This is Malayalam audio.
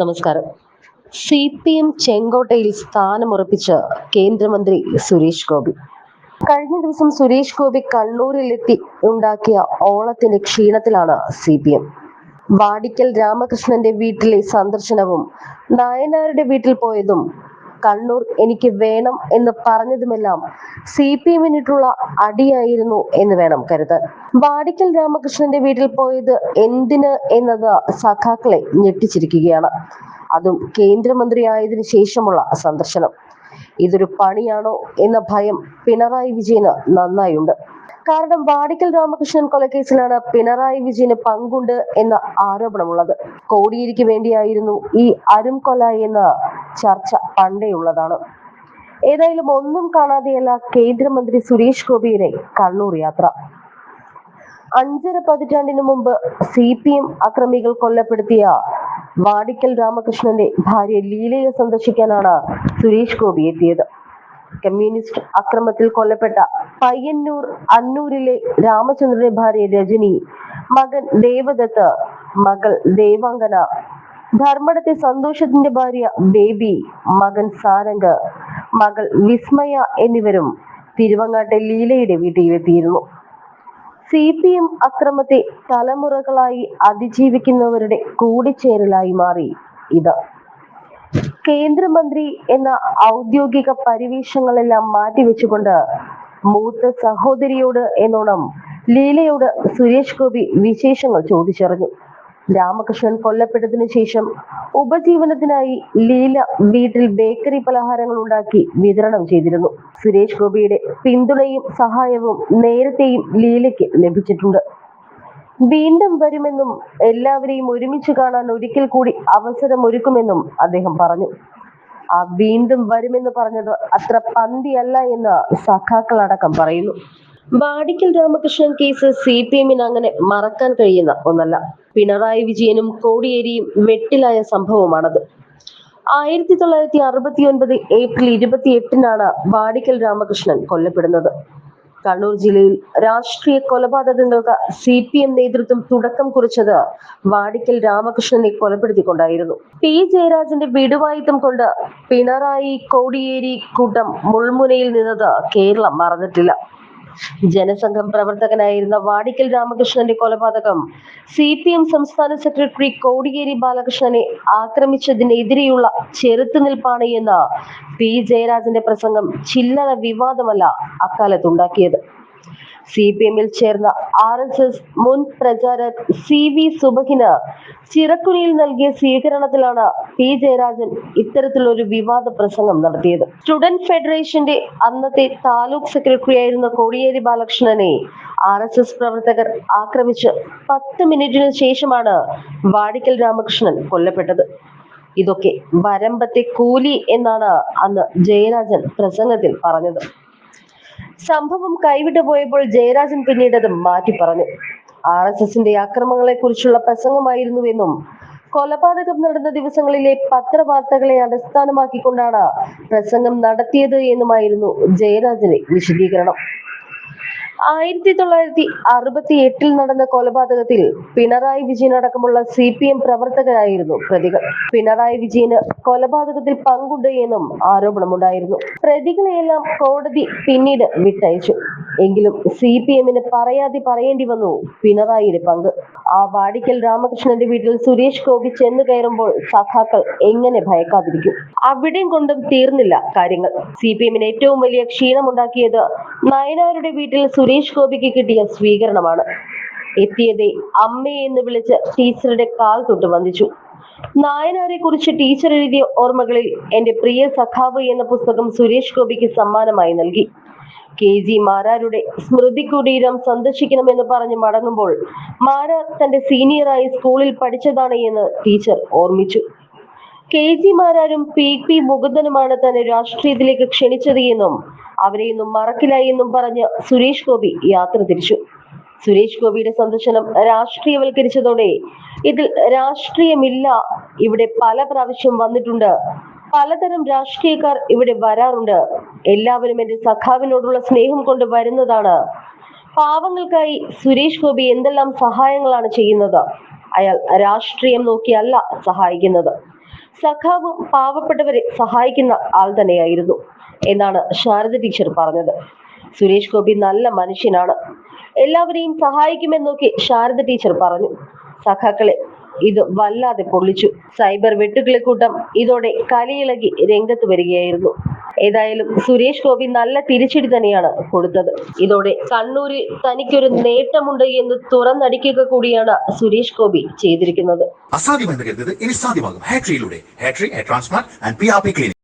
നമസ്കാരം. സി പി എം ചെങ്കോട്ടയിൽ സ്ഥാനമുറപ്പിച്ച് കേന്ദ്രമന്ത്രി സുരേഷ് ഗോപി. കഴിഞ്ഞ ദിവസം സുരേഷ് ഗോപി കണ്ണൂരിലെത്തി ഉണ്ടാക്കിയ ഓളത്തിന്റെ ക്ഷീണത്തിലാണ് സി പി എം വാടിക്കൽ രാമകൃഷ്ണന്റെ വീട്ടിലെ സന്ദർശനവും നായനാരുടെ വീട്ടിൽ പോയതും കണ്ണൂർ എനിക്ക് വേണം എന്ന് പറഞ്ഞതുമെല്ലാം സി പി എമ്മിനിട്ടുള്ള അടിയായിരുന്നു എന്ന് വേണം കരുതാൻ വാടിക്കൽ രാമകൃഷ്ണന്റെ വീട്ടിൽ പോയത് എന്തിന് എന്നത് സഖാക്കളെ ഞെട്ടിച്ചിരിക്കുകയാണ്. അതും കേന്ദ്രമന്ത്രി ആയതിനു ശേഷമുള്ള സന്ദർശനം. ഇതൊരു പണിയാണോ എന്ന ഭയം പിണറായി വിജയന് നന്നായുണ്ട്. കാരണം വാടിക്കൽ രാമകൃഷ്ണൻ കൊലക്കേസിലാണ് പിണറായി വിജയന് പങ്കുണ്ട് എന്ന ആരോപണമുള്ളത്. കോടിയേരിക്ക് വേണ്ടിയായിരുന്നു ഈ അരും കൊല എന്ന ചർച്ച പണ്ടേയുള്ളതാണ് ഏതായാലും ഒന്നും കാണാതെയല്ല കേന്ദ്രമന്ത്രി സുരേഷ് ഗോപിയുടെ കണ്ണൂർ യാത്ര. അഞ്ചര പതിറ്റാണ്ടിനു മുമ്പ് സി പി എം അക്രമികൾ കൊല്ലപ്പെടുത്തിയ വാടിക്കൽ രാമകൃഷ്ണന്റെ ഭാര്യ ലീലയെ സന്ദർശിക്കാനാണ് സുരേഷ് ഗോപി എത്തിയത്. കമ്മ്യൂണിസ്റ്റ് അക്രമത്തിൽ കൊല്ലപ്പെട്ട പയ്യന്നൂർ അന്നൂരിലെ രാമചന്ദ്രന്റെ ഭാര്യ രജനി മകൻ ദേവദത്ത് മകൾ ദേവാങ്കന ധർമ്മടത്തെ സന്തോഷത്തിന്റെ ഭാര്യ ബേബി മകൻ സാരംഗ് മകൾ വിസ്മയ എന്നിവരും തിരുവങ്ങാട്ടെ ലീലയുടെ വീട്ടിലെത്തിയിരുന്നു. സി പി എം അക്രമത്തെ തലമുറകളായി അതിജീവിക്കുന്നവരുടെ കൂടിച്ചേരലായി മാറി ഇത്. കേന്ദ്രമന്ത്രി എന്ന ഔദ്യോഗിക പരിവേഷങ്ങളെല്ലാം മാറ്റിവെച്ചുകൊണ്ട് മൂത്ത സഹോദരിയോട് എന്നോണം ലീലയോട് സുരേഷ് ഗോപി വിശേഷങ്ങൾ ചോദിച്ചറിഞ്ഞു. രാമകൃഷ്ണൻ കൊല്ലപ്പെട്ടതിനു ശേഷം ഉപജീവനത്തിനായി ലീല വീട്ടിൽ ബേക്കറി പലഹാരങ്ങൾ ഉണ്ടാക്കി വിതരണം ചെയ്തിരുന്നു. സുരേഷ് ഗോപിയുടെ പിന്തുണയും സഹായവും നേരത്തെയും ലീലയ്ക്ക് ലഭിച്ചിട്ടുണ്ട്. വീണ്ടും വരുമെന്നും എല്ലാവരെയും ഒരുമിച്ച് കാണാൻ ഒരിക്കൽ കൂടി അവസരം ഒരുക്കുമെന്നും അദ്ദേഹം പറഞ്ഞു. ആ വീണ്ടും വരുമെന്ന് പറഞ്ഞത് അത്ര പന്തിയല്ല എന്ന് സഖാക്കൾ അടക്കം പറയുന്നു. Vadikkal Ramakrishnan case C P എമ്മിന് അങ്ങനെ മറക്കാൻ കഴിയുന്ന ഒന്നല്ല. പിണറായി വിജയനും കോടിയേരിയും വെട്ടിലായ സംഭവമാണത്. ആയിരത്തി തൊള്ളായിരത്തി അറുപത്തി ഒൻപത് ഏപ്രിൽ ഇരുപത്തി എട്ടിനാണ് വാടിക്കൽ രാമകൃഷ്ണൻ കൊല്ലപ്പെടുന്നത്. കണ്ണൂർ ജില്ലയിൽ രാഷ്ട്രീയ കൊലപാതകങ്ങൾക്ക് സി പി എം നേതൃത്വം തുടക്കം കുറിച്ചത് വാടിക്കൽ രാമകൃഷ്ണനെ കൊലപ്പെടുത്തിക്കൊണ്ടായിരുന്നു. പി ജയരാജന്റെ വിടുവായുധം കൊണ്ട് പിണറായി കോടിയേരി കൂട്ടം മുൾമുനയിൽ നിന്നത് കേരളം മറന്നിട്ടില്ല. ജനസംഘം പ്രവർത്തകനായിരുന്ന വാടിക്കൽ രാമകൃഷ്ണന്റെ കൊലപാതകം സി പി എം സംസ്ഥാന സെക്രട്ടറി കോടിയേരി ബാലകൃഷ്ണനെ ആക്രമിച്ചതിനെതിരെയുള്ള ചെറുത്തുനിൽപ്പാണ് എന്ന് പി ജയരാജന്റെ പ്രസംഗം ചില്ലറ വിവാദമല്ല അക്കാലത്തുണ്ടാക്കിയത് സി പി എമ്മിൽ ചേർന്ന ആർ എസ് എസ് മുൻ പ്രചാരക് സി വി സുബഹിന് ചിറക്കുനിയിൽ നൽകിയ സ്വീകരണത്തിലാണ് പി ജയരാജൻ ഇത്തരത്തിലൊരു വിവാദ പ്രസംഗം നടത്തിയത്. സ്റ്റുഡന്റ് ഫെഡറേഷന്റെ അന്നത്തെ താലൂക്ക് സെക്രട്ടറി ആയിരുന്ന കോടിയേരി ബാലകൃഷ്ണനെ ആർ എസ് എസ് പ്രവർത്തകർ ആക്രമിച്ച് പത്ത് മിനിറ്റിന് ശേഷമാണ് വാടിക്കൽ രാമകൃഷ്ണൻ കൊല്ലപ്പെട്ടത്. ഇതൊക്കെ വരമ്പത്തെ കൂലി എന്നാണ് അന്ന് ജയരാജൻ പ്രസംഗത്തിൽ പറഞ്ഞത്. സംഭവം കൈവിട്ടു പോയപ്പോൾ ജയരാജൻ പിന്നീട് അത് മാറ്റി പറഞ്ഞു. ആർ എസ് എസിന്റെ അക്രമങ്ങളെ കുറിച്ചുള്ള പ്രസംഗമായിരുന്നുവെന്നും കൊലപാതകം നടന്ന ദിവസങ്ങളിലെ പത്രവാർത്തകളെ അടിസ്ഥാനമാക്കിക്കൊണ്ടാണ് പ്രസംഗം നടത്തിയത് എന്നുമായിരുന്നു ജയരാജന്റെ വിശദീകരണം. ആയിരത്തി തൊള്ളായിരത്തി അറുപത്തി എട്ടിൽ നടന്ന കൊലപാതകത്തിൽ പിണറായി വിജയൻ അടക്കമുള്ള സി പി എം പ്രവർത്തകരായിരുന്നു പ്രതികൾ. പിണറായി വിജയന് കൊലപാതകത്തിൽ പങ്കുണ്ട് എന്നും ആരോപണമുണ്ടായിരുന്നു. പ്രതികളെയെല്ലാം കോടതി പിന്നീട് വിട്ടയച്ചു. എങ്കിലും സി പി എമ്മിന് പറയാതെ പറയേണ്ടി വന്നു പിണറായിയുടെ പങ്ക്. ആ വാടിക്കൽ രാമകൃഷ്ണന്റെ വീട്ടിൽ സുരേഷ് ഗോപി ചെന്നു കയറുമ്പോൾ സഖാക്കൾ എങ്ങനെ ഭയക്കാതിരിക്കും? അവിടെയും കൊണ്ടും തീർന്നില്ല കാര്യങ്ങൾ. സി പി എമ്മിന് ഏറ്റവും വലിയ ക്ഷീണമുണ്ടാക്കിയത് നയനാരുടെ വീട്ടിൽ സുരേഷ് ഗോപിക്ക് കിട്ടിയ സ്വീകരണമാണ്. എത്തിയതേ അമ്മയെ എന്ന് വിളിച്ച് ടീച്ചറുടെ കാൽ തൊട്ട് വന്ദിച്ചു. നായനാരെ കുറിച്ച് ടീച്ചർ എഴുതിയ ഓർമ്മകളിൽ എന്റെ പ്രിയ സഖാവ് എന്ന പുസ്തകം സുരേഷ് ഗോപിക്ക് സമ്മാനമായി നൽകി. കെ ജി മാരാരുടെ സ്മൃതി കുടീരം സന്ദർശിക്കണമെന്ന് പറഞ്ഞ് മടങ്ങുമ്പോൾ മാരാർ തന്റെ സീനിയറായി സ്കൂളിൽ പഠിച്ചതാണ് എന്ന് ടീച്ചർ ഓർമ്മിച്ചു. കെ ജി മാരാരും പി പി മുകുന്ദനുമാണ് തന്നെ രാഷ്ട്രീയത്തിലേക്ക് ക്ഷണിച്ചത് എന്നും അവരെയൊന്നും മറക്കില്ല എന്നും പറഞ്ഞ് സുരേഷ് ഗോപി യാത്ര തിരിച്ചു. സുരേഷ് ഗോപിയുടെ സന്ദർശനം രാഷ്ട്രീയവൽക്കരിച്ചതോടെ ഇതിൽ രാഷ്ട്രീയമില്ല ഇവിടെ പല പ്രാവശ്യം വന്നിട്ടുണ്ട്. പലതരം രാഷ്ട്രീയക്കാർ ഇവിടെ വരാറുണ്ട്. എല്ലാവരും എന്റെ സഖാവിനോടുള്ള സ്നേഹം കൊണ്ട് വരുന്നതാണ്. പാവങ്ങൾക്കായി സുരേഷ് ഗോപി എന്തെല്ലാം സഹായങ്ങളാണ് ചെയ്യുന്നത്? അയാൾ രാഷ്ട്രീയം നോക്കിയല്ല സഹായിക്കുന്നത്. സഖാവും പാവപ്പെട്ടവരെ സഹായിക്കുന്ന ആൾ തന്നെയായിരുന്നു എന്നാണ് ശാരദ ടീച്ചർ പറഞ്ഞത്. സുരേഷ് ഗോപി നല്ല മനുഷ്യനാണ്. എല്ലാവരെയും സഹായിക്കുമെന്നൊക്കെ ശാരദ ടീച്ചർ പറഞ്ഞു. സഖാക്കളെ ഇത് വല്ലാതെ പൊള്ളിച്ചു. സൈബർ വെട്ടുകിളിക്കൂട്ടം ഇതോടെ കലയിളകി രംഗത്ത് വരികയായിരുന്നു. ഏതായാലും സുരേഷ് ഗോപി നല്ല തിരിച്ചടി തന്നെയാണ് കൊടുത്തത്. ഇതോടെ കണ്ണൂരിൽ തനിക്കൊരു നേട്ടമുണ്ട് എന്ന് തുറന്നടിക്കുക കൂടിയാണ് സുരേഷ് ഗോപി ചെയ്തിരിക്കുന്നത്. അസാധ്യമെന്ന് കരുതുന്നത് ഇനി സാധ്യമാകും. ഹാട്രിയിലൂടെ ഹാട്രി transplant and P R P clinic